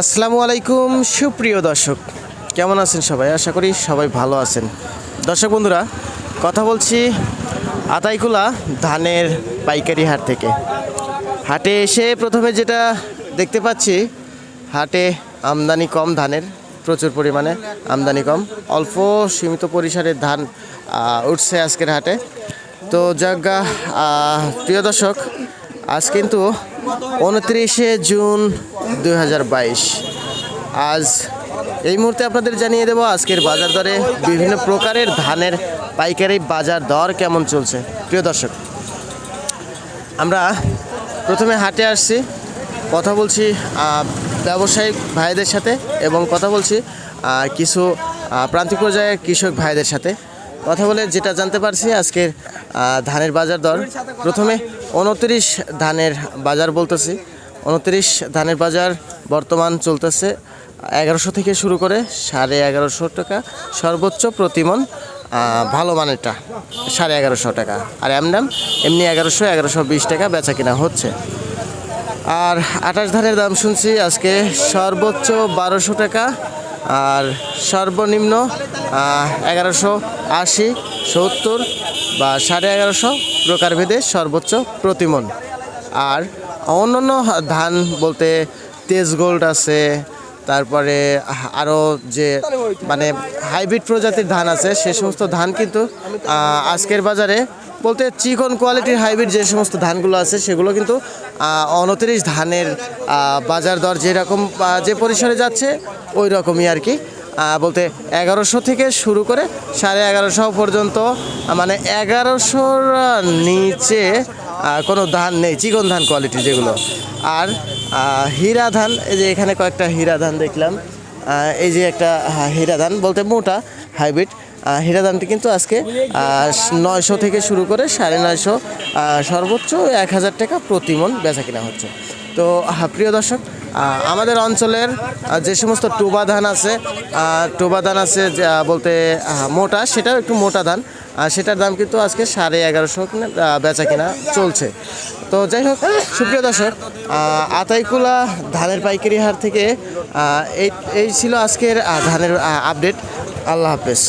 আসসালামু আলাইকুম, সুপ্রিয় দর্শক। কেমন আছেন সবাই? আশা করি সবাই ভালো আছেন। দর্শক বন্ধুরা, কথা বলছি আতাইকুলা ধানের পাইকারি হাট থেকে। হাটে এসে প্রথমে যেটা দেখতে পাচ্ছি, হাটে আমদানি কম ধানের, প্রচুর পরিমাণে আমদানি কম। অল্প সীমিত পরিসরে ধান উঠছে আজকের হাটে। তো যাজ্ঞা প্রিয় দর্শক, আজ কিন্তু উনত্রিশে জুন দু হাজার বাইশ। আজ এই মুহূর্তে আপনাদের জানিয়ে দেবো আজকের বাজার দরে বিভিন্ন প্রকারের ধানের পাইকারি বাজার দর কেমন চলছে। প্রিয় দর্শক, আমরা প্রথমে হাটে আসছি, কথা বলছি ব্যবসায়িক ভাইদের সাথে এবং কথা বলছি কিছু প্রান্তিক পর্যায়ের কৃষক ভাইদের সাথে। কথা বলে যেটা জানতে পারছি, আজকের ধানের বাজার দর। প্রথমে উনত্রিশ ধানের বাজার বলতেছি। উনত্রিশ ধানের বাজার বর্তমান চলতেছে এগারোশো থেকে শুরু করে সাড়ে এগারোশো টাকা। সর্বোচ্চ প্রতিমন ভালো মানেরটা সাড়ে এগারোশো টাকা। আর এমনাম এমনি এগারোশো এগারোশো বিশ টাকা বেচা কিনা হচ্ছে। আর আঠাশ ধানের দাম শুনছি আজকে সর্বোচ্চ বারোশো টাকা। আর সর্বনিম্ন এগারোশো আশি, সত্তর বা সাড়ে এগারোশো প্রকারভেদে সর্বোচ্চ প্রতিমন। আর অন্যান্য ধান বলতে তেজ গোল্ড আছে তারপরে আরও যে মানে হাইব্রিড প্রজাতির ধান আছে, সে সমস্ত ধান কিন্তু আজকের বাজারে বলতে চিকন কোয়ালিটির হাইব্রিড যে সমস্ত ধানগুলো আছে, সেগুলো কিন্তু উনত্রিশ ধানের বাজার দর যেরকম যে পরিসরে যাচ্ছে, ওই রকমই আর কি। বলতে এগারোশো থেকে শুরু করে সাড়ে এগারোশো পর্যন্ত মানে এগারোশোর নিচে কোনো ধান নেই, চিকন ধান কোয়ালিটি যেগুলো। আর হীরা ধান, এই যে এখানে কয়েকটা হীরা ধান দেখলাম। এই যে একটা হীরা ধান বলতে মোটা হাইব্রিড হীরা ধানটি কিন্তু আজকে নয়শো থেকে শুরু করে সাড়ে নয়শো সর্বোচ্চ এক হাজার টাকা প্রতি মন বেচা কেনা হচ্ছে। তো প্রিয় দর্শক আমাদের অঞ্চলের যে সমস্ত টোবা ধান আছে টোবা ধান আছে বলতে মোটা, সেটাও একটু মোটা ধান সেটার দাম কিন্তু আজকে সাড়ে এগারোশো বেচা কিনা চলছে। তো যাই হোক, সুপ্রিয় দর্শক আতাইকুলা ধানের পাইকারি হার থেকে এই এই ছিল আজকের ধানের আপডেট। আল্লাহ হাফেজ।